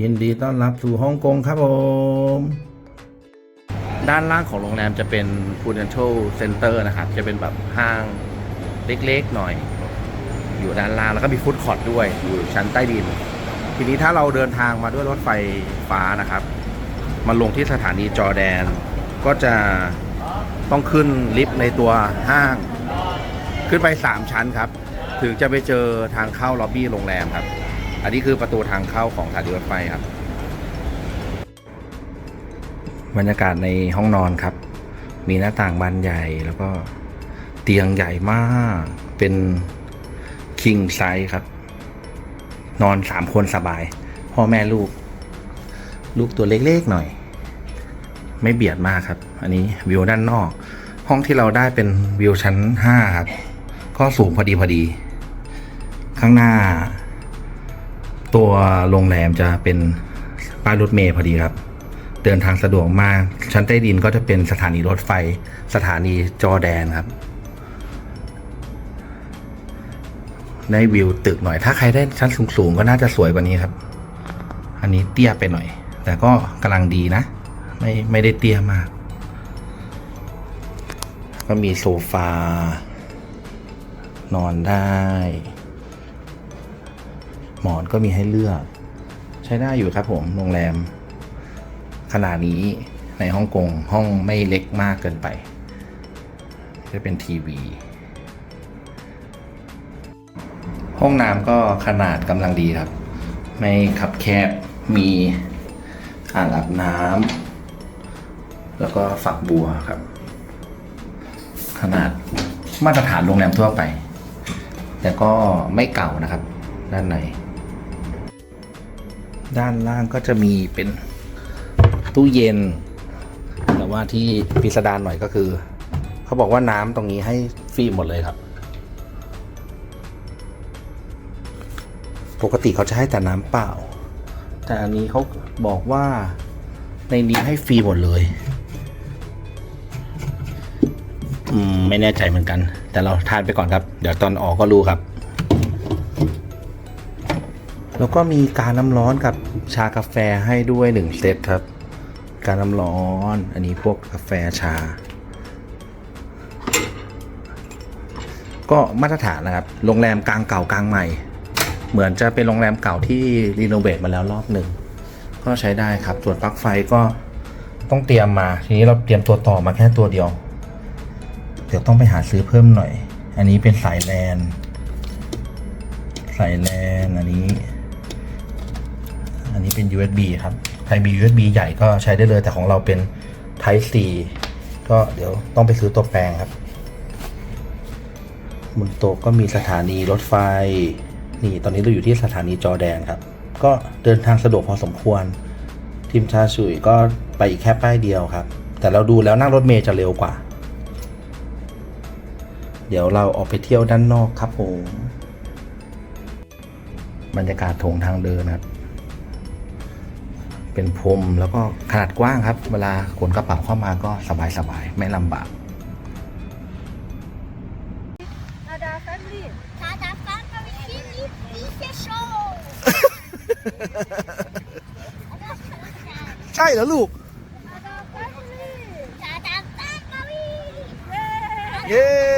ยินดีต้อนรับสู่ฮ่องกงครับผม ด้านล่างของโรงแรมจะเป็น Prudential Center นะครับ จะเป็นแบบห้างเล็กๆหน่อย อยู่ด้านล่างแล้วก็มีฟู้ดคอร์ทด้วย อยู่ชั้นใต้ดิน ทีนี้ถ้าเราเดินทางมาด้วยรถไฟฟ้านะครับ มาลงที่สถานีจอแดน ก็จะต้องขึ้นลิฟต์ในตัวห้าง ขึ้นไป 3 ชั้นครับ ถึงจะไปเจอทางเข้าล็อบบี้โรงแรมครับ อันนี้คือประตูทางเข้าของสถานีรถไฟครับ บรรยากาศในห้องนอนครับ มีหน้าต่างบานใหญ่แล้วก็เตียงใหญ่มาก เป็นคิงไซส์ครับ นอนสามคนสบาย พ่อแม่ลูก ลูกตัวเล็กๆหน่อย ไม่เบียดมากครับ อันนี้วิวด้านนอก ห้องที่เราได้เป็นวิวชั้นห้าครับ ก็สูงพอดีพอดี ข้างหน้า ตัวโรงแรมจะเป็นป้ายรถเมล์พอดีครับ เดินทางสะดวกมากชั้นใต้ดินก็จะเป็นสถานีรถไฟ สถานีจอแดนครับ ได้วิวตึกหน่อย ถ้าใครได้ชั้นสูงๆก็น่าจะสวยกว่านี้ครับ อันนี้เตี้ยไปหน่อย แต่ก็กำลังดีนะ ไม่ไม่ได้เตี้ยมาก ก็มีโซฟานอนได้ หมอนก็มีให้เลือก ใช้ได้อยู่ครับผมโรงแรม ขนาดนี้ในฮ่องกงห้องไม่เล็กมากเกินไป จะเป็นทีวี ห้องน้ำก็ขนาดกำลังดีครับ ไม่ขับแคบมีอ่างอาบน้ำแล้วก็ฝักบัวครับ ขนาดมาตรฐานโรงแรมทั่วไป แต่ก็ไม่เก่านะครับ ด้านใน ด้านล่างก็จะมีเป็นตู้เย็น แต่ว่าที่พิสดารหน่อยก็คือ เขาบอกว่าน้ำตรงนี้ให้ฟรีหมดเลยครับ ปกติเขาจะให้แต่น้ำเปล่า แต่อันนี้เขาบอกว่าในนี้ให้ฟรีหมดเลยอืมไม่แน่ใจเหมือนกัน แต่เราทานไปก่อนครับ เดี๋ยวตอนออกก็รู้ครับ แล้วก็มีการน้ำร้อนกับชากาแฟให้ด้วยหนึ่งเซตครับ การน้ำร้อน อันนี้พวกกาแฟชา ก็มาตรฐานนะครับ โรงแรมกลางเก่ากลางใหม่ เหมือนจะเป็นโรงแรมเก่าที่รีโนเวทมาแล้วรอบหนึ่ง ก็ใช้ได้ครับ ส่วนปลั๊กไฟก็ต้องเตรียมมา ทีนี้เราเตรียมตัวต่อมาแค่ตัวเดียว เดี๋ยวต้องไปหาซื้อเพิ่มหน่อย อันนี้เป็นสายแลนสายแลนอันนี้ อันนี้เป็น USB ครับใครมี USB ใหญ่ก็ใช้ได้เลย แต่ของเราเป็น Type C ก็เดี๋ยวต้องไปซื้อตัวแปลงครับบนโต๊ะก็มีสถานีรถไฟ นี่ตอนนี้เราอยู่ที่สถานีจอแดนครับ ก็เดินทางสะดวกพอสมควร ทีมชาชุยก็ไปอีกแค่ป้ายเดียวครับ แต่เราดูแล้วนั่งรถเมย์จะเร็วกว่า เดี๋ยวเราออกไปเที่ยวด้านนอกครับผมบรรยากาศโถงทางเดินครับ เป็นพรมแล้วก็ขนาดกว้างครับ เวลาขนกระเป๋าเข้ามาก็สบายสบายไม่ลำบากใช่เหรอลูก เย้